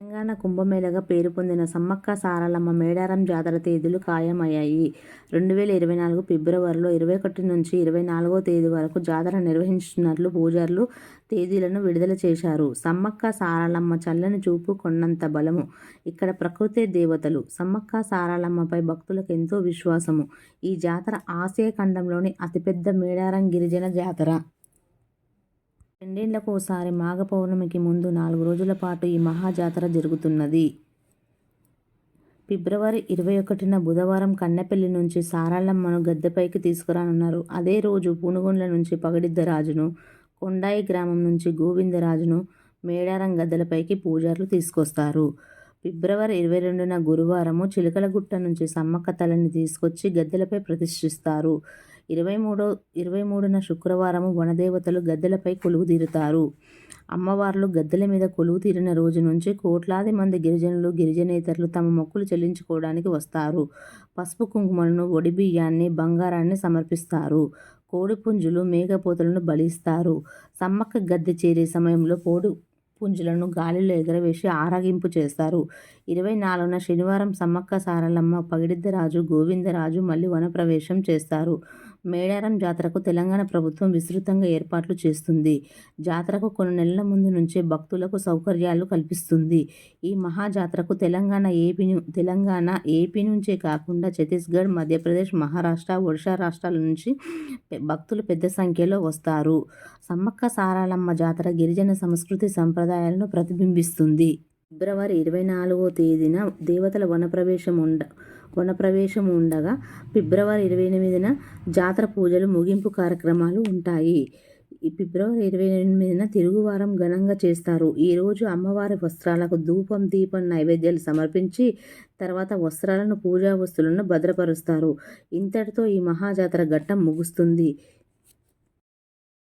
తెలంగాణ కుంభమేళగా పేరు పొందిన సమ్మక్క సారలమ్మ మేడారం జాతర తేదీలు ఖాయమయ్యాయి. రెండు వేల ఇరవై నాలుగు ఫిబ్రవరిలో ఇరవై ఒకటి నుంచి ఇరవై నాలుగో తేదీ వరకు జాతర నిర్వహించనున్నట్లు పూజారులు తేదీలను విడుదల చేశారు. సమ్మక్క సారలమ్మ చల్లని చూపు కొన్నంత బలము. ఇక్కడ ప్రకృతి దేవతలు. సమ్మక్క సారలమ్మపై భక్తులకు ఎంతో విశ్వాసము. ఈ జాతర ఆసియా ఖండంలోని అతిపెద్ద మేడారం గిరిజన జాతర. రెండేళ్ళకోసారి మాఘ పౌర్ణమికి ముందు నాలుగు రోజుల పాటు ఈ మహాజాతర జరుగుతున్నది. ఫిబ్రవరి ఇరవై ఒకటిన బుధవారం కన్నెపల్లి నుంచి సారలమ్మను గద్దెపైకి తీసుకురానున్నారు. అదే రోజు పునుగొండ్ల నుంచి పగడిద్దరాజును, కొండాయి గ్రామం నుంచి గోవిందరాజును మేడారం గద్దెలపైకి పూజారులు తీసుకొస్తారు. ఫిబ్రవరి ఇరవై రెండున గురువారము చిలకలగుట్ట నుంచి సమ్మక్క తల్లిని తీసుకొచ్చి గద్దెలపై ప్రతిష్ఠిస్తారు. ఇరవై మూడో ఇరవై మూడున శుక్రవారము వనదేవతలు గద్దెలపై కొలువుదీరుతారు. అమ్మవార్లు గద్దెల మీద కొలువు తీరిన రోజు నుంచి కోట్లాది మంది గిరిజనులు, గిరిజనేతరులు తమ మొక్కులు చెల్లించుకోవడానికి వస్తారు. పసుపు కుంకుమలను, ఒడిబియ్యాన్ని, బంగారాన్ని సమర్పిస్తారు. కోడిపుంజులు, మేకపోతులను బలిస్తారు సమ్మక్క గద్దె చేరే సమయంలో కోడి పుంజులను గాలిలో ఎగరవేసి ఆరగింపు చేస్తారు. ఇరవై నాలుగున శనివారం సమ్మక్క సారలమ్మ, పగిడిద్దరాజు, గోవిందరాజు మళ్ళీ వనప్రవేశం చేస్తారు. మేడారం జాతరకు తెలంగాణ ప్రభుత్వం విస్తృతంగా ఏర్పాట్లు చేస్తుంది. జాతరకు కొన్ని నెలల ముందు నుంచే భక్తులకు సౌకర్యాలు కల్పిస్తుంది. ఈ మహాజాతరకు తెలంగాణ, ఏపీ తెలంగాణ, ఏపీ నుంచే కాకుండా ఛత్తీస్గఢ్, మధ్యప్రదేశ్, మహారాష్ట్ర, ఒడిషా రాష్ట్రాల నుంచి భక్తులు పెద్ద సంఖ్యలో వస్తారు. సమ్మక్క సారాలమ్మ జాతర గిరిజన సంస్కృతి సంప్రదాయాలను ప్రతిబింబిస్తుంది. ఫిబ్రవరి ఇరవై నాలుగో తేదీన దేవతల వనప్రవేశం ఉండ వనప్రవేశం ఉండగా ఫిబ్రవరి ఇరవై ఎనిమిదిన జాతర పూజలు, ముగింపు కార్యక్రమాలు ఉంటాయి. ఈ ఫిబ్రవరి ఇరవై ఎనిమిదిన తిరుగువారం ఘనంగా చేస్తారు. ఈరోజు అమ్మవారి వస్త్రాలకు ధూపం, దీపం నైవేద్యాలు సమర్పించి తర్వాత వస్త్రాలను, పూజా వస్తువులను భద్రపరుస్తారు. ఇంతటితో ఈ మహాజాతర ఘట్టం ముగుస్తుంది.